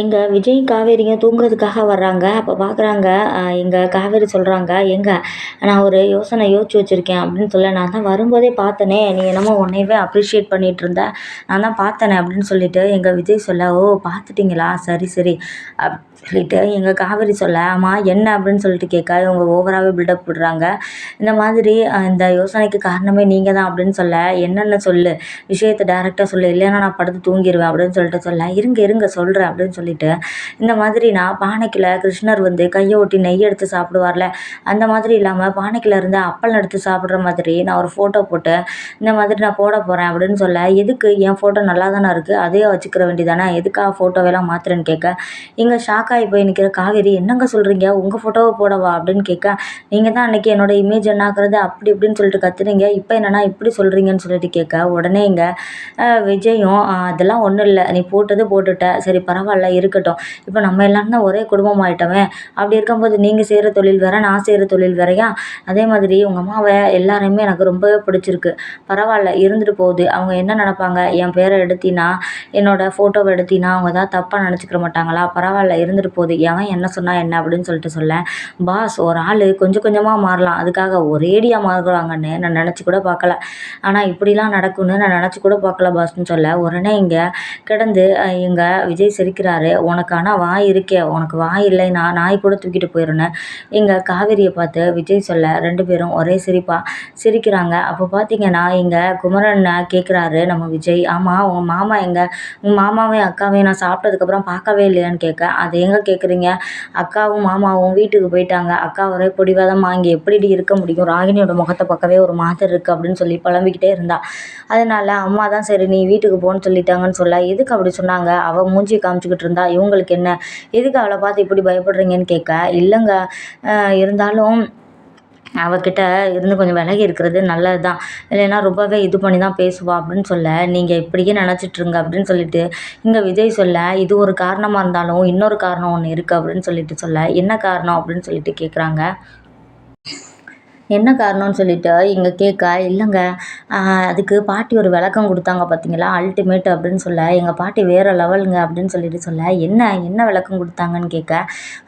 எங்கள் விஜய் காவேரியும் தூங்குறதுக்காக வர்றாங்க. அப்போ பார்க்குறாங்க எங்கள் காவேரி சொல்கிறாங்க எங்க நான் ஒரு யோசனை யோசிச்சு வச்சுருக்கேன் அப்படின்னு சொல்ல நான் தான் வரும்போதே பார்த்தனே நீ என்னமோ உன்னையவே அப்ரிஷியேட் பண்ணிகிட்டு இருந்த. நான் தான் பார்த்தனே அப்படின்னு சொல்லிட்டு எங்கள் விஜய் சொல்ல ஓ பார்த்துட்டிங்களா? சரி சரி. அப் சொல்லிட்டு எங்கள் காவேரி சொல்ல ஆமாம் என்ன? அப்படின்னு சொல்லிட்டு கேட்க இவங்க ஓவராகவே பில்டப் விடுறாங்க. இந்த மாதிரி இந்த யோசனைக்கு காரணமே நீங்கள் தான் அப்படின்னு சொல்ல என்னென்ன சொல்லு? விஷயத்தை டேரெக்டாக சொல்லு. இல்லைன்னா நான் படுத்து தூங்கிடுவேன் அப்படின்னு சொல்லிட்டு சொல்ல இருங்க இருங்க சொல்கிறேன் அப்படின்னு சொல்லி சொல்லிட்டு இந்த மாதிரி நான் பானைக்குள்ள கிருஷ்ணர் வந்து கையை ஒட்டி நெய் எடுத்து சாப்பிடுவார்ல அந்த மாதிரி இல்லாமல் பானைக்குள்ள இருந்து அப்பளம் எடுத்து சாப்பிட்ற மாதிரி நான் ஒரு ஃபோட்டோ போட்டு இந்த மாதிரி நான் போட போகிறேன் அப்படின்னு சொல்ல எதுக்கு என் ஃபோட்டோ நல்லா தானே இருக்குது அதே வச்சுக்கிற வேண்டியதானே எதுக்காக ஃபோட்டோவெல்லாம் மாற்றுறேன்னு கேட்க இங்கே ஷாக் ஆகி போய் நிற்கிற காவேரி என்னங்க சொல்கிறீங்க உங்கள் ஃபோட்டோவை போடவா அப்படின்னு கேட்க நீங்கள் தான் அன்றைக்கி என்னோடய இமேஜ் என்னாக்குறது அப்படி இப்படின்னு சொல்லிட்டு கத்துறீங்க இப்போ என்னென்னா இப்படி சொல்கிறீங்கன்னு சொல்லிட்டு கேட்க உடனே இங்கே விஜயும் அதெல்லாம் ஒன்றும் இல்லை நீ போட்டது போட்டுட்ட சரி பரவாயில்ல இருக்கட்டும். இப்போ நம்ம எல்லோரும் ஒரே குடும்பம் ஆகிட்டோமே அப்படி இருக்கும்போது நீங்கள் செய்கிற தொழில் வேறு நான் செய்கிற தொழில் வேறையா? அதே மாதிரி உங்கள் அம்மாவை எல்லாரையுமே எனக்கு ரொம்பவே பிடிச்சிருக்கு. பரவாயில்ல இருந்துட்டு போகுது. அவங்க என்ன நினப்பாங்க? என் பேரை எடுத்தினா என்னோடய ஃபோட்டோவை எடுத்தினா அவங்க தான் தப்பாக நினச்சிக்கிற மாட்டாங்களா? பரவாயில்ல இருந்துட்டு போகுது. எவன் என்ன சொன்னால் என்ன அப்படின்னு சொல்லிட்டு சொல்ல பாஸ் ஒரு ஆள் கொஞ்சம் கொஞ்சமாக மாறலாம். அதுக்காக ஒரேடியாக மாறுகிறாங்கன்னு நான் நினச்சி கூட பார்க்கல. ஆனால் இப்படிலாம் நடக்கும்னு நான் நினச்சி கூட பார்க்கல பாஸ்ன்னு சொல்ல. உடனே இங்கே கிடந்து எங்கள் விஜய் சிரிக்கிறார். உனக்கு ஆனால் வாய் இருக்கே. உனக்கு வாய் இல்லை. நான் நாய் கூட தூக்கிட்டு போயிடுன்னு எங்கள் காவேரியை பார்த்து விஜய் சொல்ல ரெண்டு பேரும் ஒரே சிரிப்பாக சிரிக்கிறாங்க. அப்போ பார்த்தீங்கன்னா இங்கே குமரன் கேட்குறாரு நம்ம விஜய். ஆமாம் உங்கள் மாமா எங்கள் உங்கள் மாமாவையும் அக்காவையும் நான் சாப்பிட்டதுக்கப்புறம் பார்க்கவே இல்லையான்னு கேட்க அது எங்கே கேட்குறீங்க அக்காவும் மாமாவும் வீட்டுக்கு போயிட்டாங்க. அக்கா ஒரே பொடிவாதமாக இங்கே எப்படி இருக்க முடியும்? ராகினியோட முகத்தை பார்க்கவே ஒரு மாதிரி இருக்குது அப்படின்னு சொல்லி புலம்பிக்கிட்டே இருந்தா. அதனால அம்மா தான் சரி நீ வீட்டுக்கு போன்னு சொல்லிட்டாங்கன்னு சொல்ல எதுக்கு அப்படி சொன்னாங்க? அவள் மூஞ்சி காமிச்சிக்கிட்டு இருந்தா இவங்களுக்கு என்ன? எதுக்கு அவளை பார்த்து இப்படி பயப்படுறீங்கன்னு கேட்க இல்லைங்க. இருந்தாலும் அவகிட்ட இருந்து கொஞ்சம் விலகி இருக்கிறது நல்லது தான் இல்லைன்னா ரொம்பவே இது பண்ணி தான் பேசுவா அப்படின்னு சொல்ல நீங்கள் இப்படியே நினச்சிட்ருங்க அப்படின்னு சொல்லிட்டு இங்கே விஜய் சொல்ல இது ஒரு காரணமாக இருந்தாலும் இன்னொரு காரணம் ஒன்று இருக்குது அப்படின்னு சொல்லிட்டு சொல்ல என்ன காரணம் அப்படின்னு சொல்லிட்டு கேட்குறாங்க என்ன காரணம்னு சொல்லிட்டு இங்கே கேட்க இல்லைங்க. அதுக்கு பாட்டி ஒரு விளக்கம் கொடுத்தாங்க பார்த்தீங்களா அல்டிமேட் அப்படின்னு சொல்ல எங்கள் பாட்டி வேறு லெவலுங்க அப்படின்னு சொல்லிட்டு சொல்ல என்ன என்ன விளக்கம் கொடுத்தாங்கன்னு கேட்க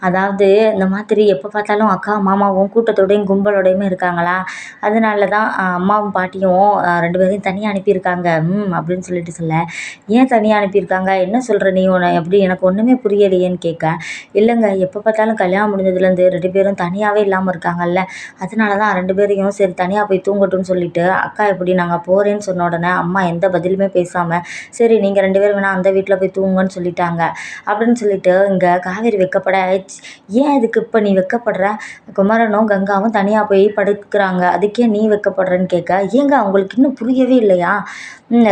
அதாவது இந்த மாதிரி எப்போ பார்த்தாலும் அக்கா மாமாவும் கூட்டத்தோடையும் கும்பலோடையுமே இருக்காங்களா? அதனால தான் அம்மாவும் பாட்டியும் ரெண்டு பேரையும் தனியாக அனுப்பியிருக்காங்க. ம் அப்படின்னு சொல்லிட்டு சொல்ல ஏன் தனியாக அனுப்பியிருக்காங்க? என்ன சொல்கிற நீ உன எப்படி எனக்கு ஒன்றுமே புரியலையேன்னு கேட்க இல்லைங்க எப்போ பார்த்தாலும் கல்யாணம் முடிஞ்சதுலேருந்து ரெண்டு பேரும் தனியாகவே இல்லாமல் இருக்காங்கல்ல. அதனால தான் ரெண்டு பேரையும் சரி தனியாக போய் தூங்கட்டும்னு சொல்லிட்டு அக்கா எப்படி நாங்கள் போகிறேன்னு சொன்ன உடனே அம்மா எந்த பதிலுமே பேசாமல் சரி நீங்கள் ரெண்டு பேரும் வேணால் அந்த வீட்டில் போய் தூங்குங்கன்னு சொல்லிட்டாங்க. அப்படின்னு சொல்லிட்டு இங்கே காவேரி வெக்கப்பட ஏன் இதுக்கு இப்போ நீ வெக்கப்படுற? குமரனும் கங்காவும் தனியாக போய் படுக்கிறாங்க. அதுக்கே நீ வெக்கப்படுறேன்னு கேட்க ஏங்க அவங்களுக்கு இன்னும் புரியவே இல்லையா?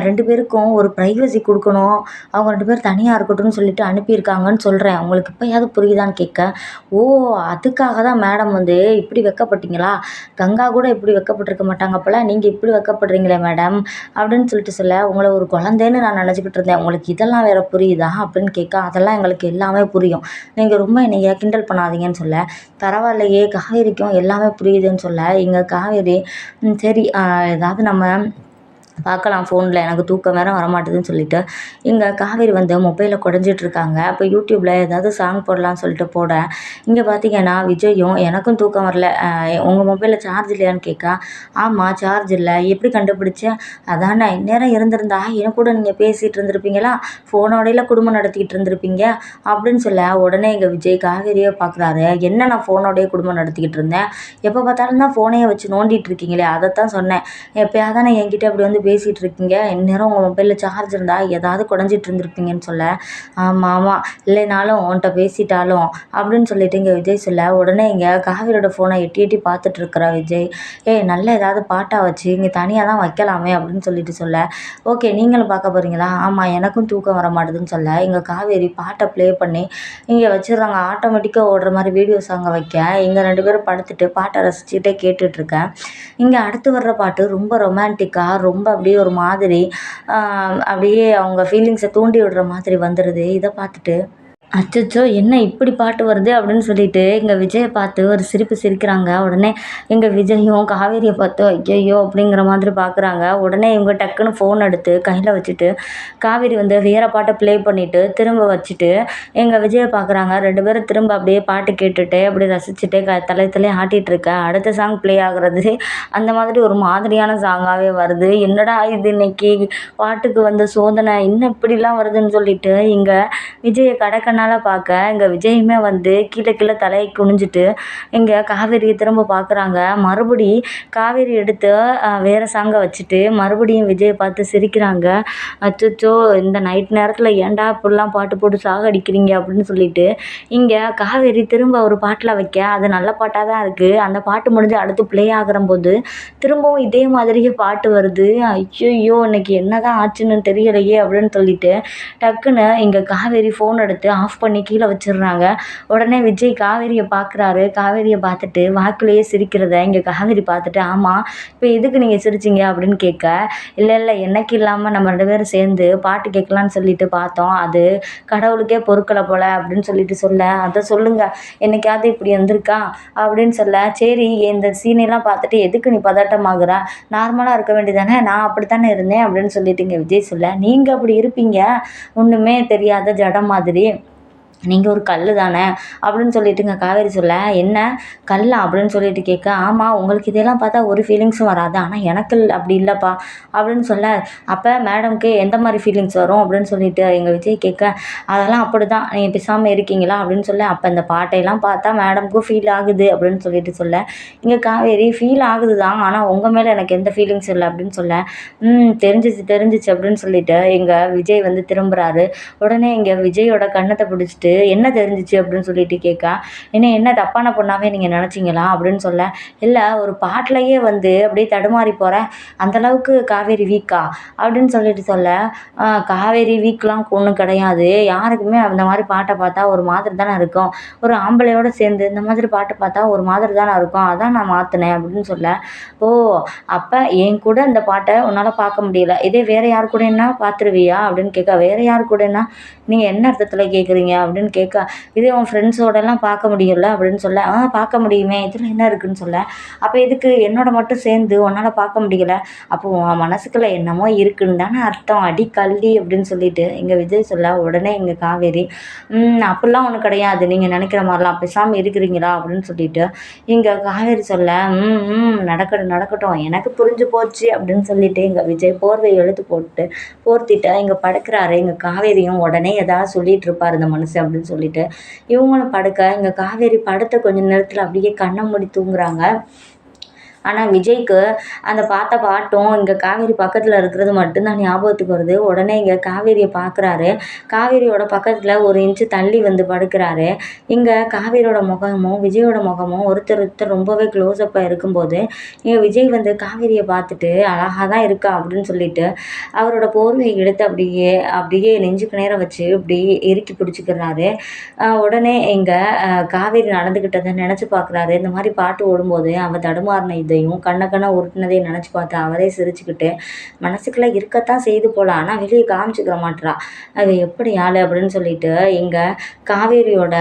ரெண்டு பேருக்கும் ஒரு ப்ரைவசி கொடுக்கணும். அவங்க ரெண்டு பேரும் தனியாக இருக்கட்டும்னு சொல்லிட்டு அனுப்பியிருக்காங்கன்னு சொல்கிறேன் அவங்களுக்கு இப்போயாவது புரியுதான்னு கேட்க ஓ அதுக்காக தான் மேடம் வந்து இப்படி வெக்கப்பட்டீங்களா? கங்கா கூட இப்படி வெக்கப்பட்டிருக்க மாட்டாங்க அப்போல்லாம் நீங்கள் இப்படி வெக்கப்படுறீங்களே மேடம் அப்படின்னு சொல்லிட்டு சொல்ல உங்களை ஒரு குழந்தைன்னு நான் நினச்சிக்கிட்டு இருந்தேன். உங்களுக்கு இதெல்லாம் வேறு புரியுதா அப்படின்னு கேட்க அதெல்லாம் எங்களுக்கு எல்லாமே புரியும். நீங்கள் ரொம்ப என்னைய கிண்டல் பண்ணாதீங்கன்னு சொல்ல பரவாயில்லையே காவேரிக்கும் எல்லாமே புரியுதுன்னு சொல்ல இங்கே காவேரி சரி ஏதாவது நம்ம பார்க்கலாம் ஃபோனில் எனக்கு தூக்கம் வேறு வரமாட்டுதுன்னு சொல்லிட்டு. இங்கே காவேரி வந்து மொபைலில் குடஞ்சிட்ருக்காங்க. அப்போ யூடியூப்பில் ஏதாவது சாங் போடலான்னு சொல்லிட்டு போட இங்கே பார்த்தீங்கன்னா விஜயும் எனக்கும் தூக்கம் வரல. உங்கள் மொபைலில் சார்ஜ் இல்லையான்னு கேட்கா ஆமாம் சார்ஜ் இல்லை. எப்படி கண்டுபிடிச்சேன் அதானே இந்நேரம் இருந்திருந்தா என் கூட நீங்கள் பேசிகிட்டு இருந்திருப்பீங்களா? ஃபோனோடையில் குடும்பம் நடத்திக்கிட்டு இருந்திருப்பீங்க? அப்படின்னு சொல்ல உடனே எங்கள் விஜய் காவேரியை பார்க்குறாரு என்ன நான் ஃபோனோடையே குடும்பம் நடத்திக்கிட்டு இருந்தேன்? எப்போ பார்த்தாலும் தான் ஃபோனையே வச்சு நோண்டிகிட்டு இருக்கீங்களே? அதைத்தான் சொன்னேன். எப்போயாவது என்கிட்ட அப்படி வந்து பேசிகிட்டு இருக்கீங்க இந்நேரம் உங்கள் மொபைலில் சார்ஜ் இருந்தால் ஏதாவது குடஞ்சிட்டு இருந்திருப்பீங்கன்னு சொல்ல. ஆமாம் ஆமாம் இல்லைனாலும் உன்கிட்ட பேசிட்டாலும் அப்படின்னு சொல்லிட்டு இங்கே விஜய் சொல்ல உடனே இங்கே காவிரியோட ஃபோனை எட்டி எட்டி பார்த்துட்டு இருக்கிறா விஜய். ஏய் நல்ல ஏதாவது பாட்டாக வச்சு இங்கே தனியாக தான் வைக்கலாமே அப்படின்னு சொல்லிட்டு சொல்ல. ஓகே நீங்களும் பார்க்க போகிறீங்களா ஆமாம் எனக்கும் தூக்கம் வர மாட்டேதுன்னு சொல்ல. இங்கே காவேரி பாட்டை ப்ளே பண்ணி இங்கே வச்சுருந்தாங்க ஆட்டோமேட்டிக்காக ஓடுற மாதிரி வீடியோஸ் அங்கே வைக்க. இங்கே ரெண்டு பேரும் படுத்துட்டு பாட்டை ரசிச்சுட்டே கேட்டுட்ருக்கேன் இங்கே அடுத்து வர்ற பாட்டு ரொம்ப ரொமான்டிக்காக ரொம்ப அப்படியே ஒரு மாதிரி அப்படியே அவங்க ஃபீலிங்ஸை தூண்டி விடுற மாதிரி வந்துடுது இதை பார்த்துட்டு அச்சச்சோ! என்ன இப்படி பாட்டு வருது அப்படின்னு சொல்லிட்டு எங்கள் விஜயை பார்த்து ஒரு சிரிப்பு சிரிக்கிறாங்க. உடனே எங்கள் விஜயும் காவேரியை பார்த்து ஐயோ அப்படிங்கிற மாதிரி பார்க்குறாங்க. உடனே இவங்க டக்குன்னு ஃபோன் எடுத்து கையில் வச்சுட்டு, காவேரி வந்து வேற பாட்டை ப்ளே பண்ணிவிட்டு திரும்ப வச்சுட்டு எங்கள் விஜயை பார்க்குறாங்க. ரெண்டு பேரும் திரும்ப அப்படியே பாட்டு கேட்டுட்டு, அப்படியே ரசிச்சுட்டு க தலை தலை ஆட்டிகிட்ருக்க அடுத்த சாங் ப்ளே ஆகுறது அந்த மாதிரி ஒரு மாதிரியான சாங்காகவே வருது. என்னடா இது இன்னைக்கு பாட்டுக்கு வந்த சோதனை, இன்னும் இப்படிலாம் வருதுன்னு சொல்லிட்டு இங்கே விஜயை கடக்கண்ணா கண்ணால் பார்க்க, இங்கே விஜயுமே வந்து கீழே கீழே தலையை குனிஞ்சிட்டு இங்கே காவேரியை திரும்ப பார்க்குறாங்க. மறுபடி காவேரி எடுத்து வேறு சாங்கை வச்சுட்டு, மறுபடியும் விஜயை பார்த்து சிரிக்கிறாங்க. அச்சோ இந்த நைட் நேரத்தில் ஏன்டா இப்படிலாம் பாட்டு போட்டு சாக அடிக்கிறீங்க அப்படின்னு சொல்லிட்டு, இங்கே காவேரி திரும்ப ஒரு பாட்டில் வைக்க, அது நல்ல பாட்டாக தான் இருக்குது அந்த பாட்டு முடிஞ்சு அடுத்து ப்ளே ஆகுறம்போது, திரும்பவும் இதே மாதிரியே பாட்டு வருது. ஐயோ இன்னைக்கு என்னதான் ஆச்சுன்னு தெரியலையே அப்படின்னு சொல்லிட்டு, டக்குன்னு இங்கே காவேரி ஃபோன் எடுத்து ஆஃப் பண்ணி கீழே வச்சிடுறாங்க உடனே விஜய் காவேரியை பார்க்குறாரு. காவேரியை பார்த்துட்டு வாக்குலேயே சிரிக்கிறத இங்கே காவேரி பார்த்துட்டு, ஆமாம் இப்போ எதுக்கு நீங்கள் சிரிச்சீங்க?" அப்படின்னு கேட்க, இல்லை இல்லை என்னைக்கு இல்லாமல் நம்ம ரெண்டு பேரும் சேர்ந்து பாட்டு கேட்கலான்னு சொல்லிட்டு பார்த்தோம். அது கடவுளுக்கே பொறுக்கலை போல" அப்படின்னு சொல்லிட்டு சொல்ல, அதை சொல்லுங்கள் என்னைக்காவது இப்படி வந்திருக்கா?" அப்படின்னு சொல்ல, "சரி இந்த சீனையெல்லாம் பார்த்துட்டு எதுக்கு நீ பதட்டமாகுற? நார்மலாக இருக்க வேண்டியதானே? நான் அப்படித்தானே இருந்தேன்" அப்படின்னு சொல்லிட்டு இங்கே விஜய் சொல்ல, நீங்கள் அப்படி இருப்பீங்க. ஒன்றுமே தெரியாத ஜடம் மாதிரி. நீங்கள் ஒரு கல் தானே" அப்படின்னு சொல்லிட்டுங்க காவேரி சொல்ல, "என்ன கல்லா?" அப்படின்னு சொல்லிட்டு கேட்க, ஆமாம் உங்களுக்கு இதெல்லாம் பார்த்தா ஒரு ஃபீலிங்ஸும் வராது. ஆனால் எனக்கு அப்படி இல்லைப்பா அப்படின்னு சொல்ல, அப்போ மேடம்க்கு எந்த மாதிரி ஃபீலிங்ஸ் வரும்?" அப்படின்னு சொல்லிட்டு எங்கள் விஜய் கேட்க, "அதெல்லாம் அப்படிதான். நீங்கள் பேசாமல் இருக்கீங்களா?" அப்படின்னு சொல்ல, அப்போ இந்த பாட்டையெல்லாம் பார்த்தா மேடம்க்கும் ஃபீல் ஆகுது" அப்படின்னு சொல்லிட்டு சொல்ல, இங்கே காவேரி "ஃபீல் ஆகுது தான். ஆனால் உங்கள் மேலே எனக்கு எந்த ஃபீலிங்ஸ் இல்லை அப்படின்னு சொல்ல, "ம் தெரிஞ்சிச்சு அப்படின்னு சொல்லிட்டு எங்கள் விஜய் வந்து திரும்புகிறாரு உடனே இங்கே விஜயோட கண்ணத்தை பிடிச்சிட்டு "என்ன தெரிஞ்சிச்சு அப்படின்னு சொல்லிட்டு கேட்கா என்ன என்ன தப்பான பொண்ணாவே நீங்கள் நினச்சிங்களா அப்படின்னு சொல்ல, இல்லை ஒரு பாட்டிலையே வந்து அப்படியே தடுமாறி போகிறேன் அந்த அளவுக்கு காவேரி வீக்கா?" அப்படின்னு சொல்லிட்டு சொல்ல, காவேரி வீக்லாம் ஒன்றும் கிடையாது. யாருக்குமே அந்த மாதிரி பாட்டை பார்த்தா ஒரு மாதிரி தானே இருக்கும். ஒரு ஆம்பளையோட சேர்ந்து இந்த மாதிரி பாட்டு பார்த்தா ஒரு மாதிரி தானே இருக்கும். அதான் நான் மாற்றினேன் அப்படின்னு சொல்ல, "ஓ! அப்போ என் கூட அந்த பாட்டை உன்னால் பார்க்க முடியல. இதே வேறு யார் கூடன்னா பார்த்துருவியா?" அப்படின்னு கேட்க, வேறு யார் கூடன்னா? நீங்கள் என்ன அர்த்தத்தில் கேட்குறீங்க?" அப்படின்னு அப்படின்னு கேட்க, "இதே உன் ஃப்ரெண்ட்ஸோடலாம் பார்க்க முடியும்ல" அப்படின்னு சொல்ல, "ஆ பார்க்க முடியுமே. இதில் என்ன இருக்குன்னு" சொல்ல, அப்போ இதுக்கு என்னோட மட்டும் சேர்ந்து உன்னால் பார்க்க முடியல? அப்போ உன் மனசுக்குள்ள என்னமோ இருக்குன்னு தானே அர்த்தம். அடி கள்ளி" அப்படின்னு சொல்லிட்டு எங்கள் விஜய் சொல்ல, உடனே எங்கள் காவேரி, அப்படிலாம் ஒண்ணும் கிடையாது. நீங்கள் நினைக்கிற மாதிரிலாம் பேசாமல் இருக்கிறீங்களா?" அப்படின்னு சொல்லிட்டு இங்கே காவேரி சொல்ல, "ம் நடக்கட்டும் நடக்கட்டும். எனக்கு புரிஞ்சு போச்சு" அப்படின்னு சொல்லிட்டு எங்கள் விஜய் போர்வை எழுத்து போட்டு போர்த்திட்டு இங்கே படுக்கிறாரு எங்கள் காவேரியும் உடனே ஏதாவது சொல்லிட்டு இருப்பார் இந்த மனுஷன் அப்படின்னு சொல்லிட்டு, இவங்களும் படுக்க, இங்கே காவேரி படுத்த கொஞ்ச நேரத்தில் அப்படியே கண்ணை மூடி தூங்குறாங்க. ஆனால் விஜய்க்கு அந்த பார்த்த பாட்டும், இங்கே காவேரி பக்கத்தில் இருக்கிறது மட்டும்தான் ஞாபகத்துக்கு வருது. உடனே இங்கே காவேரியை பார்க்குறாரு. காவேரியோட பக்கத்தில் ஒரு இன்ச்சு தள்ளி வந்து படுக்கிறாரு இங்கே காவேரியோட முகமும், விஜயோட முகமும் ஒருத்தர் ஒருத்தர் ரொம்பவே க்ளோஸ்அப்பாக இருக்கும்போது, இங்கே விஜய் வந்து காவேரியை பார்த்துட்டு, அழகாக தான் இருக்கா" அப்படின்னு சொல்லிட்டு, அவரோட போர்வை எடுத்து அப்படியே அப்படியே நெஞ்சுக்கு நேரம் வச்சு இப்படி இறுக்கி பிடிச்சிக்கிறாரு உடனே இங்கே காவேரி நடந்துக்கிட்டதை நினச்சி பார்க்குறாரு. இந்த மாதிரி பாட்டு ஓடும்போது தடுமாறின இது இதையும், கண்ண கண்ண உருட்டினதையும் நினச்சி பார்த்து அவரே சிரிச்சுக்கிட்டு, "மனசுக்குள்ள இருக்கத்தான் செய்து போகலாம் ஆனால் வெளியே காமிச்சிக்கிற மாட்றா. அது எப்படி ஆள் அப்படின்னு சொல்லிட்டு இங்கே காவேரியோட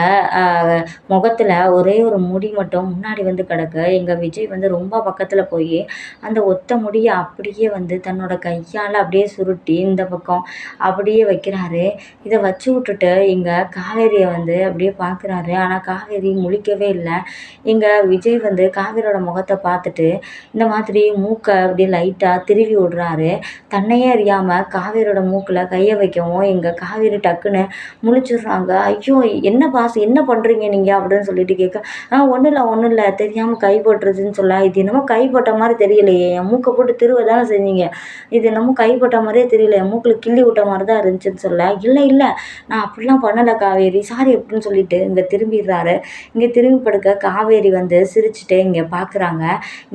முகத்தில் ஒரே ஒரு முடி மட்டும் முன்னாடி வந்து கிடக்கு. எங்கள் விஜய் வந்து ரொம்ப பக்கத்தில் போய் அந்த ஒத்த முடியை அப்படியே வந்து தன்னோட கையால் அப்படியே சுருட்டி இந்த பக்கம் அப்படியே வைக்கிறாரு. இதை வச்சு விட்டுட்டு இங்கே காவேரியை வந்து அப்படியே பார்க்குறாரு. ஆனால் காவேரி முழிக்கவே இல்லை இங்கே விஜய் வந்து காவேரியோட முகத்தை பார்த்துட்டு, இந்த மாதிரி மூக்கை அப்படியே லைட்டாக திருவி விடுறாரு. தன்னையே அறியாமல் காவேரியோட மூக்கில் கையை வைக்கவும், எங்கள் காவேரி டக்குன்னு முழிச்சிடுறாங்க "ஐயோ! என்ன பாஸ் என்ன பண்ணுறீங்க நீங்கள் அப்படின்னு சொல்லிட்டு கேட்க, "ஆ ஒன்றும் இல்லை ஒன்றும் இல்லை தெரியாமல் கை பட்டுருச்சுன்னு" சொல்ல, "இது என்னமோ கை போட்ட மாதிரி தெரியலையே. என் மூக்கை போட்டு திருவ தானே செஞ்சீங்க. இது என்னமோ கை போட்ட மாதிரியே தெரியல. என் மூக்கில் கிள்ளி விட்ட மாதிரி தான் இருந்துச்சுன்னு" சொல்ல, இல்லை இல்லை நான் அப்படிலாம் பண்ணலை காவேரி. சாரி" அப்படின்னு சொல்லிட்டு இங்கே திரும்பிடுறாரு. இங்கே திரும்பி படுக்க காவேரி வந்து சிரிச்சுட்டு இங்கே பார்க்குறாங்க.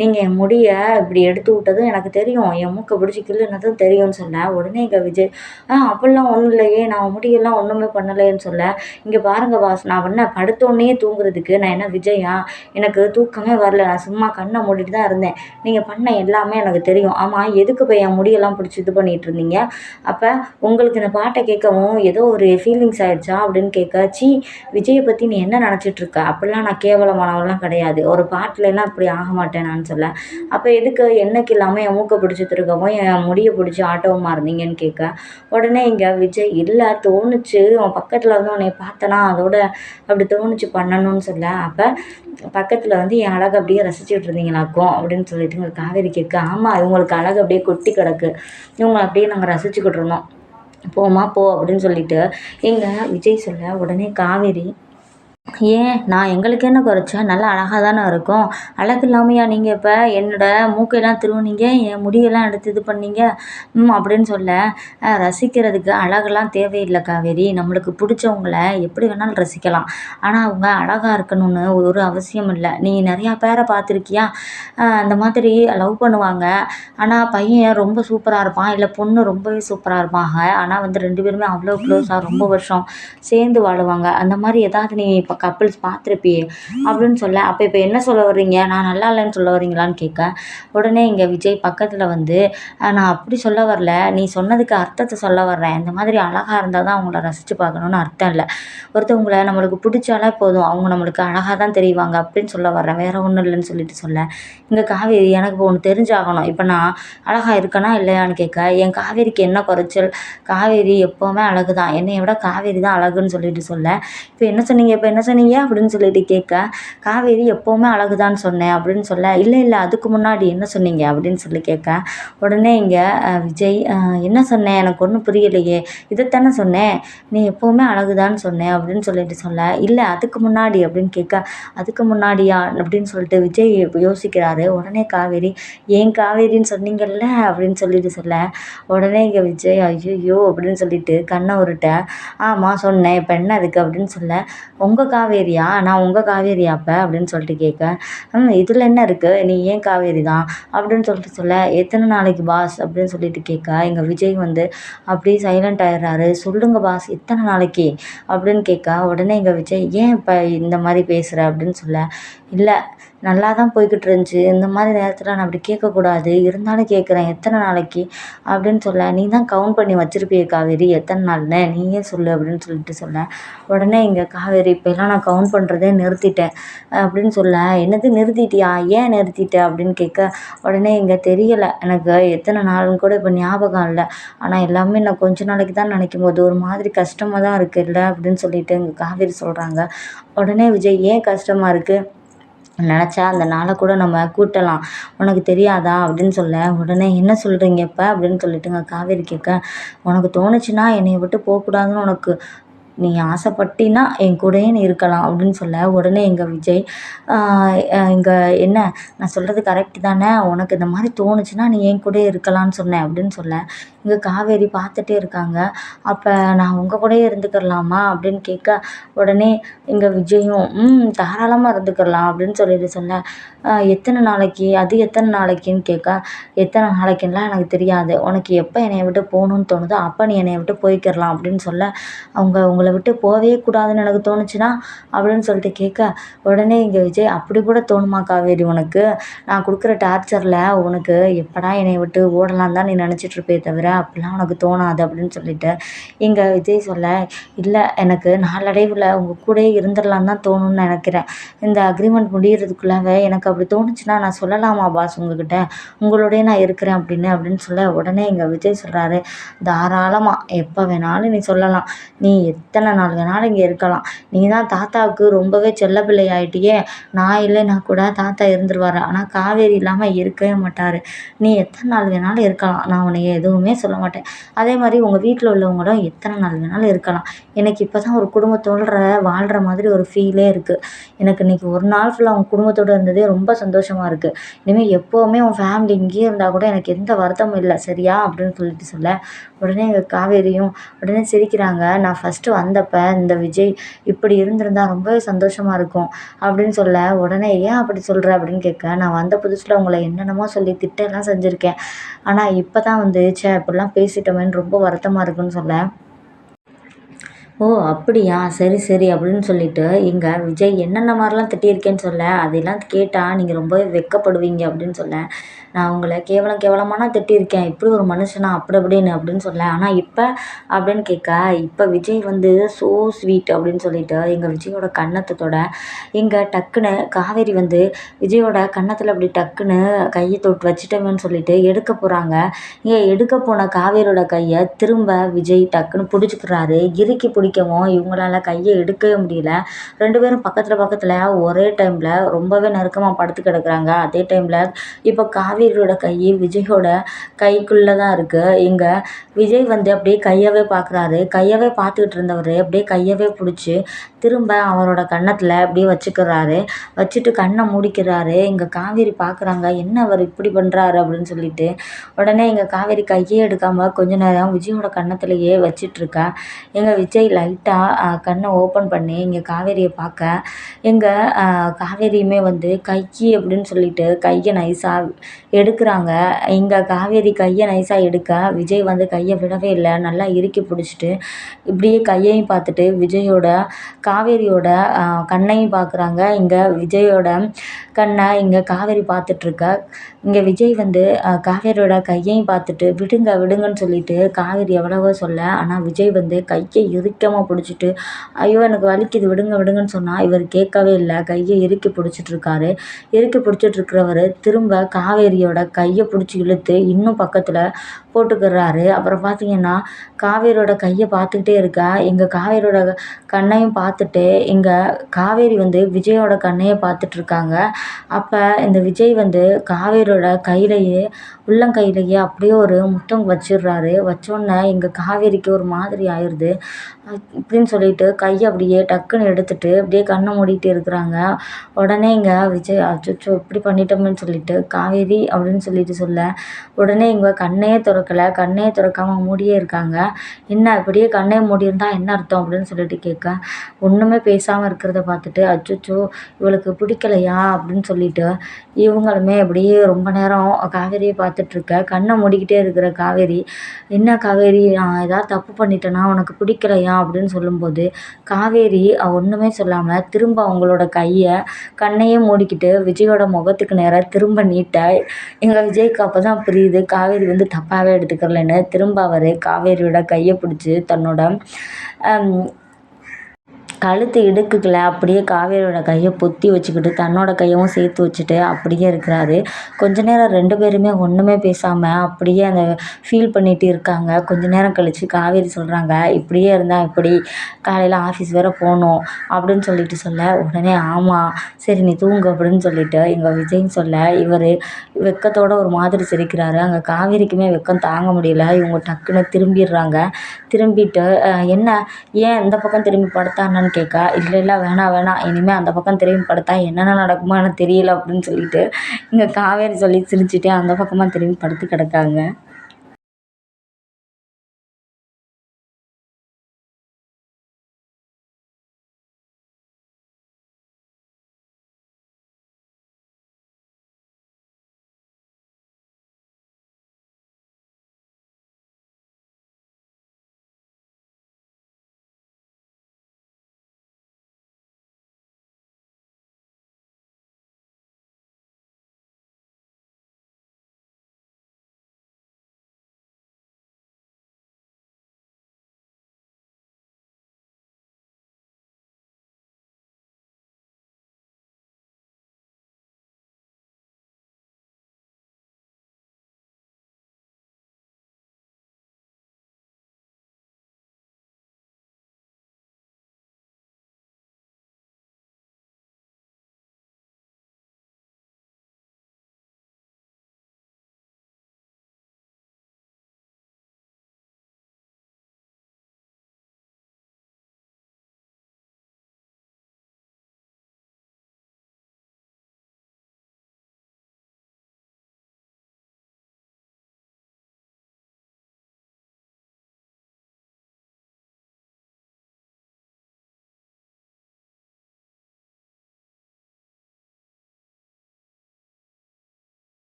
நீங்கள் என் முடியை இப்படி எடுத்து விட்டதும் எனக்கு தெரியும். என் மூக்கை பிடிச்சி கிள்ளுனதும் தெரியும்னு சொல்ல உடனே இங்கே விஜய் ஆ அப்படிலாம் ஒன்றும் இல்லையே. நான் முடியெல்லாம் ஒன்றுமே பண்ணலைன்னு சொல்ல. இங்கே பாருங்க பாஸ் நான் என்ன படுத்தோடனே தூங்குறதுக்கு நான் என்ன விஜயா? எனக்கு தூக்கமே வரல. நான் சும்மா கண்ணை மூடிட்டு தான் இருந்தேன். நீங்கள் பண்ண எல்லாமே எனக்கு தெரியும். ஆமாம் எதுக்கு போய் என் முடியெல்லாம் பிடிச்சி இது பண்ணிகிட்டு இருந்தீங்க? அப்போ உங்களுக்கு இந்த பாட்டை கேட்கவும் ஏதோ ஒரு ஃபீலிங்ஸ் ஆயிடுச்சா? அப்படின்னு கேட்க சி விஜயை பற்றி நீ என்ன நினச்சிட்டு இருக்க? அப்படிலாம் நான் கேவலமானவெல்லாம் கிடையாது. ஒரு பாட்டிலலாம் இப்படி ஆக மாட்டேன் நான். சொல்ல. அப்போ எதுக்கு என்னைக்கு இல்லாமல் என் மூக்கை பிடிச்சி திருக்கவும் என் முடியை பிடிச்சி ஆட்டவுமா இருந்தீங்கன்னு கேட்க உடனே இங்கே விஜய் இல்லை தோணுச்சு. உன் பக்கத்தில் வந்து உன்னை பார்த்தனா அதோட அப்படி தோணுச்சு பண்ணணும்னு சொல்ல. அப்போ பக்கத்தில் வந்து என் அழகு அப்படியே ரசிச்சுட்டு இருந்தீங்களாக்கும் அப்படின்னு சொல்லிட்டு இங்கே காவேரி கேட்க ஆமாம் இவங்களுக்கு அழகு அப்படியே கொட்டி கிடக்கு. இவங்களை அப்படியே நாங்கள் ரசிச்சுக்கிட்டு இருந்தோம். போம்மா போ அப்படின்னு சொல்லிட்டு எங்கள் விஜய் சொல்ல உடனே காவேரி ஏன்? நான் எங்களுக்கு என்ன குறைச்சேன் நல்லா அழகாக தானே இருக்கோம். அழகு இல்லாமையா நீங்கள் இப்போ என்னோட மூக்கையெல்லாம் திருவுனீங்க? என் முடியெல்லாம் எடுத்து இது பண்ணீங்க? ம் அப்படின்னு சொல்ல. ரசிக்கிறதுக்கு அழகெல்லாம் தேவையில்லை காவேரி. நம்மளுக்கு பிடிச்சவங்கள எப்படி வேணாலும் ரசிக்கலாம். ஆனால் அவங்க அழகாக இருக்கணும்னு ஒரு அவசியம் இல்லை. நீ நிறையா பேரை பார்த்துருக்கியா? அந்த மாதிரி லவ் பண்ணுவாங்க. ஆனால் பையன் ரொம்ப சூப்பராக இருப்பான். இல்லை பொண்ணு ரொம்பவே சூப்பராக இருப்பாங்க. ஆனால் வந்து ரெண்டு பேருமே அவ்வளோ க்ளோஸாக ரொம்ப வருஷம் சேர்ந்து வாழுவாங்க. அந்த மாதிரி ஏதாவது நீ இப்போ கப்பிள்ஸ் பார்த்துருப்பியே அப்படின்னு சொல்ல அப்போ இப்போ என்ன சொல்ல வர்றீங்க? நான் நல்லா இல்லைன்னு சொல்ல வர்றீங்களான்னு கேட்க உடனே இங்கே விஜய் பக்கத்தில் வந்து நான் அப்படி சொல்ல வரல. நீ சொன்னதுக்கு அர்த்தத்தை சொல்ல வர்றேன். இந்த மாதிரி அழகாக இருந்தால் தான் அவங்கள ரசித்து பார்க்கணுன்னு அர்த்தம் இல்லை. ஒருத்தவங்கள நம்மளுக்கு பிடிச்சாலே போதும். அவங்க நம்மளுக்கு அழகாக தான் தெரிவாங்க. அப்படின்னு சொல்ல வர்றேன். வேறு ஒன்றும் இல்லைன்னு சொல்லிட்டு சொல்ல இங்கே காவேரி எனக்கு ஒன்று தெரிஞ்சாகணும். இப்போ நான் அழகாக இருக்கனா இல்லையான்னு கேட்க என் காவேரிக்கு என்ன குறைச்சல்? காவேரி எப்போவுமே அழகு தான் என்னை விட காவேரி தான் அழகுன்னு சொல்லிட்டு சொல்ல இப்போ என்ன சொன்னீங்க? இப்போ என்ன என்ன சொன்னீங்க அப்படின்னு சொல்லிட்டு கேட்க காவேரி எப்போவுமே அழகுதான்னு சொன்னேன் அப்படின்னு சொல்ல இல்லை இல்லை அதுக்கு முன்னாடி என்ன சொன்னீங்க? அப்படின்னு சொல்லி கேட்க உடனே இங்கே விஜய் என்ன சொன்னேன்? எனக்கு ஒன்றும் புரியலையே. இதைத்தானே சொன்னேன். நீ எப்போவுமே அழகுதான்னு சொன்னேன் அப்படின்னு சொல்லிட்டு சொல்ல இல்லை அதுக்கு முன்னாடி அப்படின்னு கேட்க அதுக்கு முன்னாடியா? அப்படின்னு சொல்லிட்டு விஜய் யோசிக்கிறாரு. உடனே காவேரி ஏன் காவேரின்னு சொன்னீங்கல்ல? அப்படின்னு சொல்லிட்டு சொல்ல உடனே இங்கே விஜய் ஐயோ அப்படின்னு சொல்லிட்டு கண்ணை உருட்ட ஆமாம் சொன்னேன். இப்போ என்ன அதுக்கு அப்படின்னு சொல்ல உங்கள் காவேரியா? நான் உங்கள் காவேரியா அப்போ அப்படின்னு சொல்லிட்டு கேட்க ம் இதில் என்ன இருக்குது நீ ஏன் காவேரி தான் அப்படின்னு சொல்லிட்டு சொல்ல எத்தனை நாளைக்கு பாஸ்? அப்படின்னு சொல்லிட்டு கேட்க எங்கள் விஜய் வந்து அப்படியே சைலண்ட் ஆயிடுறாரு. சொல்லுங்கள் பாஸ் எத்தனை நாளைக்கு? அப்படின்னு கேட்க உடனே எங்கள் விஜய் ஏன் இப்போ இந்த மாதிரி பேசுகிற அப்படின்னு சொல்ல இல்லை நல்லா தான் போய்கிட்டு இருந்துச்சு இந்த மாதிரி நேரத்தில் நான் அப்படி கேட்கக்கூடாது. இருந்தாலும் கேட்குறேன். எத்தனை நாளைக்கு? அப்படின்னு சொல்ல நீ தான் கவுண்ட் பண்ணி வச்சுருப்பியே காவேரி. எத்தனை நாள்னு? நீயே சொல்லு அப்படின்னு சொல்லிட்டு சொல்ல உடனே இங்கே காவேரி இப்போலாம் நான் கவுண்ட் பண்ணுறதே நிறுத்திட்டேன். அப்படின்னு சொல்ல என்னது நிறுத்திட்டியா? ஏன் நிறுத்திட்ட? அப்படின்னு கேட்க உடனே இங்கே தெரியலை. எனக்கு எத்தனை நாள்னு கூட இப்போ ஞாபகம் இல்லை. ஆனால் எல்லாமே நான் கொஞ்ச நாளைக்கு தான் நினைக்கும் போது ஒரு மாதிரி கஷ்டமாக தான் இருக்குல்ல அப்படின்னு சொல்லிட்டு இங்கே காவேரி சொல்கிறாங்க உடனே விஜய் ஏன் கஷ்டமாக இருக்குது நினச்சா அந்த நாளை கூட நம்ம கூட்டலாம். உனக்கு தெரியாதா? அப்படின்னு சொல்ல உடனே என்ன சொல்கிறீங்க இப்போ அப்படின்னு சொல்லிட்டுங்க காவேரி கேட்க உனக்கு தோணுச்சுன்னா என்னை விட்டு போகக்கூடாதுன்னு உனக்கு நீ ஆசைப்பட்டினா என் கூடயே நீ இருக்கலாம் அப்படின்னு சொல்ல. உடனே எங்கள் விஜய் இங்கே என்ன? நான் சொல்கிறது கரெக்டு தானே? உனக்கு இந்த மாதிரி தோணுச்சுன்னா நீ என் கூடயே இருக்கலாம்னு சொன்னேன் அப்படின்னு சொல்ல. இங்கே காவேரி பார்த்துட்டே இருக்காங்க. அப்போ நான் உங்கள் கூடயே இருந்துக்கிறலாமா அப்படின்னு கேட்க உடனே இங்கே விஜயும் ம் தாராளமாக இருந்துக்கிறலாம் அப்படின்னு சொல்லிட்டு சொல்ல எத்தனை நாளைக்கு? அது எத்தனை நாளைக்குன்னு கேட்க எத்தனை நாளைக்குன்னுலாம் எனக்கு தெரியாது. உனக்கு எப்போ என்னைய விட்டு போகணுன்னு தோணுதோ அப்போ நீ என்னைய விட்டு போய்க்கிடலாம் அப்படின்னு சொல்ல. அவங்க உங்களை விட்டு போகவே கூடாதுன்னு எனக்கு தோணுச்சுன்னா அப்படின்னு சொல்லிட்டு கேட்க உடனே இங்கே விஜய் அப்படி கூட தோணுமா காவேரி உனக்கு? நான் கொடுக்குற டார்ச்சரில் உனக்கு எப்படா என்னை விட்டு ஓடலாம் தான் நீ நினச்சிட்ருப்பே தவிர அப்படிலாம் உனக்கு தோணாது அப்படின்னு சொல்லிட்டு இங்கே விஜய் சொல்ல இல்லை எனக்கு நாளடைவில் உங்கள் கூடயே இருந்துடலாம் தான் தோணும்னு நினைக்கிறேன். இந்த அக்ரிமெண்ட் முடியறதுக்குள்ளாவே எனக்கு அப்படி தோணுச்சுன்னா நான் சொல்லலாமா பாஸ் உங்ககிட்ட? உங்களோடய நான் இருக்கிறேன் அப்படின்னு அப்படின்னு சொல்ல உடனே எங்கள் விஜய் சொல்கிறாரு தாராளமாக எப்போ வேணாலும் நீ சொல்லலாம். நீ எத்தனை நாள் வேணாலும் இங்கே இருக்கலாம். நீ தான் தாத்தாவுக்கு ரொம்பவே செல்ல பிள்ளை ஆகிட்டியே நான் இல்லைன்னா கூட தாத்தா இருந்துருவார். ஆனால் காவேரி இல்லாமல் இருக்கவே மாட்டார். நீ எத்தனை நாள் வேணாலும் இருக்கலாம். நான் உன்னைய எதுவுமே சொல்ல மாட்டேன். அதே மாதிரி உங்கள் வீட்டில் உள்ளவங்களும் எத்தனை நாள் வேணாலும் இருக்கலாம். எனக்கு இப்போ தான் ஒரு குடும்பத்தோட வாழ்கிற மாதிரி ஒரு ஃபீலே இருக்குது எனக்கு இன்றைக்கி ஒரு நாள் ஃபுல்லாக அவங்க குடும்பத்தோடு இருந்ததே ரொம்ப சந்தோஷமாக இருக்குது இனிமேல் எப்போவுமே உன் ஃபேமிலி இங்கேயே இருந்தால் கூட எனக்கு எந்த வருத்தமும் இல்லை. சரியா? அப்படின்னு சொல்லிட்டு சொல்ல. உடனே எங்கள் காவேரியும் உடனே சிரிக்கிறாங்க. நான் ஃபஸ்ட்டு வந்தப்போ இந்த விஜய் இப்படி இருந்திருந்தா ரொம்பவே சந்தோஷமாக இருக்கும் அப்படின்னு சொல்ல உடனே ஏன் அப்படி சொல்கிற அப்படின்னு கேட்க நான் வந்த புதுசில் உங்களை என்னென்னமோ சொல்லி திட்டெல்லாம் செஞ்சுருக்கேன். ஆனால் இப்போ தான் வந்து சே இப்படிலாம் பேசிட்டோமேன்னு ரொம்ப வருத்தமாக இருக்குன்னு சொல்ல ஓ அப்படியா? சரி சரி அப்படின்னு சொல்லிட்டு இங்கே விஜய் என்னென்ன மாதிரிலாம் திட்டியிருக்கேன்னு சொல்ல அதெல்லாம் கேட்டால் நீங்கள் ரொம்பவே வெட்கப்படுவீங்க அப்படின்னு சொல்ல நான் உங்களை கேவலம் கேவலமானா திட்டியிருக்கேன். இப்படி ஒரு மனுஷனா அப்படி அப்படின்னு அப்படின்னு சொன்னேன் ஆனால் இப்போ அப்படின்னு கேட்க இப்போ விஜய் வந்து ஸோ ஸ்வீட் அப்படின்னு சொல்லிட்டு எங்கள் விஜயோட கன்னத்தை எங்கள் இங்கே டக்குன்னு காவேரி வந்து விஜயோட கன்னத்தில் அப்படி டக்குன்னு கையை தொட்டு வச்சுட்டோமேன்னு சொல்லிட்டு எடுக்க போகிறாங்க இங்கே எடுக்க போன காவேரியோட கையை திரும்ப விஜய் டக்குன்னு பிடிச்சிக்கிறாரு. இறுக்கி பிடிக்கவும் இவங்களால கையை எடுக்கவே முடியல. ரெண்டு பேரும் பக்கத்தில் பக்கத்தில் ஒரே டைமில் ரொம்பவே நெருக்கமாக படுத்து கிடக்குறாங்க. அதே டைமில் இப்போ காவேரியோட கை விஜயோட கைக்குள்ளே தான் இருக்குது இங்கே விஜய் வந்து அப்படியே கையவே பார்க்குறாரு. கையவே பார்த்துக்கிட்டு இருந்தவர் அப்படியே கையவே பிடிச்சி திரும்ப அவரோட கன்னத்தில் அப்படியே வச்சுக்கிறாரு. வச்சுட்டு கண்ணை மூடிக்கிறாரு. இங்கே காவேரி பார்க்குறாங்க. என்ன அவர் இப்படி பண்ணுறாரு அப்படின்னு சொல்லிட்டு. உடனே இங்கே காவேரி கையே எடுக்காமல் கொஞ்ச நேரம் விஜயோட கன்னத்துலேயே வச்சிட்ருக்கா எங்கள் விஜய் லைட்டாக கண்ணை ஓப்பன் பண்ணி இங்கே காவேரியை பார்க்க. எங்கள் காவேரியுமே வந்து கை அப்படின்னு சொல்லிட்டு கையை நைஸாக எடுக்கிறாங்க. இங்கே காவேரி கையை நைஸாக எடுக்க. விஜய் வந்து கையை விடவே இல்லை. நல்லா இறுக்கி பிடிச்சிட்டு இப்படியே கையையும் பார்த்துட்டு விஜயோட காவேரியோட கண்ணையும் பார்க்குறாங்க. இங்கே விஜயோட கண்ணை இங்கே காவேரி பார்த்துட்ருக்க. இங்கே விஜய் வந்து காவேரியோட கையையும் பார்த்துட்டு விடுங்க விடுங்கன்னு சொல்லிட்டு காவேரி எவ்வளவோ சொல்ல. ஆனால் விஜய் வந்து கையை இறுக்கமாக பிடிச்சிட்டு ஐயோ எனக்கு வலிக்குது. விடுங்க விடுங்கன்னு சொன்னால் இவர் கேட்கவே இல்லை. கையை இறுக்கி பிடிச்சிட்ருக்காரு. இறுக்கி பிடிச்சிட்ருக்கிறவர் திரும்ப காவேரி காவேரியோட கையை பிடிச்சி இழுத்து இன்னும் பக்கத்தில் போட்டுக்கிறாரு. அப்புறம் பார்த்தீங்கன்னா காவேரியோட கையை பார்த்துக்கிட்டே இருக்கா. எங்கள் காவேரியோட கண்ணையும் பார்த்துட்டு எங்கள் காவேரி வந்து விஜயோட கண்ணையை பார்த்துட்ருக்காங்க. அப்போ இந்த விஜய் வந்து காவேரியோட கையிலேயே உள்ளங்கையிலேயே அப்படியே ஒரு முத்தம் வச்சிடுறாரு. வச்சோடனே எங்கள் காவேரிக்கு ஒரு மாதிரி ஆயிடுது இப்படின்னு சொல்லிட்டு கையை அப்படியே டக்குன்னு எடுத்துட்டு அப்படியே கண்ணை மூடிட்டு இருக்கிறாங்க. உடனே இங்கே விஜய் அச்சோ இப்படி பண்ணிட்டோம்னு சொல்லிட்டு காவேரி அப்படின்னு சொல்லிட்டு சொல்ல உடனே இங்கே கண்ணையே திற திறக்கல கண்ணே திறக்காம மூடியே இருக்காங்க. என்ன இப்படியே கண்ணே மூடியிருந்தா என்ன அர்த்தம் அப்படின்னு சொல்லிட்டு கேட்க ஒன்றுமே பேசாமல் இருக்கிறத பார்த்துட்டு அச்சுச்சோ இவளுக்கு பிடிக்கலையா அப்படின்னு சொல்லிட்டு இவங்களுமே அப்படியே ரொம்ப நேரம் காவேரியை பார்த்துட்ருக்க கண்ணை மூடிக்கிட்டே இருக்கிற காவேரி என்ன காவேரி நான் ஏதாவது தப்பு பண்ணிட்டேன்னா உனக்கு பிடிக்கலையா அப்படின்னு சொல்லும்போது காவேரி ஒன்றுமே சொல்லாமல் திரும்ப அவங்களோட கையை கண்ணையே மூடிக்கிட்டு விஜயோட முகத்துக்கு நேராக திரும்ப நீட்ட எங்கள் விஜய்க்கு அப்போ தான் புரியுது காவேரி வந்து தப்பாகவே எடுத்துக்கிறலன்னு திரும்ப அவர் காவேரியோட கையை பிடிச்சி தன்னோட கழுத்து இடுக்குக்குள்ள அப்படியே காவேரியோட கையை பொத்தி வச்சுக்கிட்டு தன்னோட கையவும் சேர்த்து வச்சுட்டு அப்படியே இருக்கிறாரு. கொஞ்ச நேரம் ரெண்டு பேருமே ஒன்றுமே பேசாமல் அப்படியே அந்த ஃபீல் பண்ணிகிட்டு இருக்காங்க. கொஞ்ச நேரம் கழித்து காவேரி சொல்கிறாங்க இப்படியே இருந்தால் இப்படி காலையில் ஆஃபீஸ் வேறு போகணும். அப்படின்னு சொல்லிட்டு சொல்ல உடனே ஆமாம் சரி நீ தூங்கு அப்படின்னு சொல்லிட்டு எங்கள் விஜய்ன்னு சொல்ல இவர் வெக்கத்தோட ஒரு மாதிரி சிரிக்கிறாரு. அங்கே காவேரிக்குமே வெக்கம் தாங்க முடியல. இவங்க டக்குன்னு திரும்பிடுறாங்க. திரும்பிட்டு என்ன? ஏன் இந்த பக்கம் திரும்பி படுத்தான்னு கேட்க இல்லை இல்லை வேணாம் வேணாம் இனிமேல் அந்த பக்கம் திரும்பி படுத்தா என்னென்ன நடக்குமோ எனக்கு தெரியல அப்படின்னு சொல்லிட்டு இங்கே காவேரி சொல்லி சிரிச்சுட்டே அந்த பக்கமாக திரும்பி படுத்து கிடக்காங்க.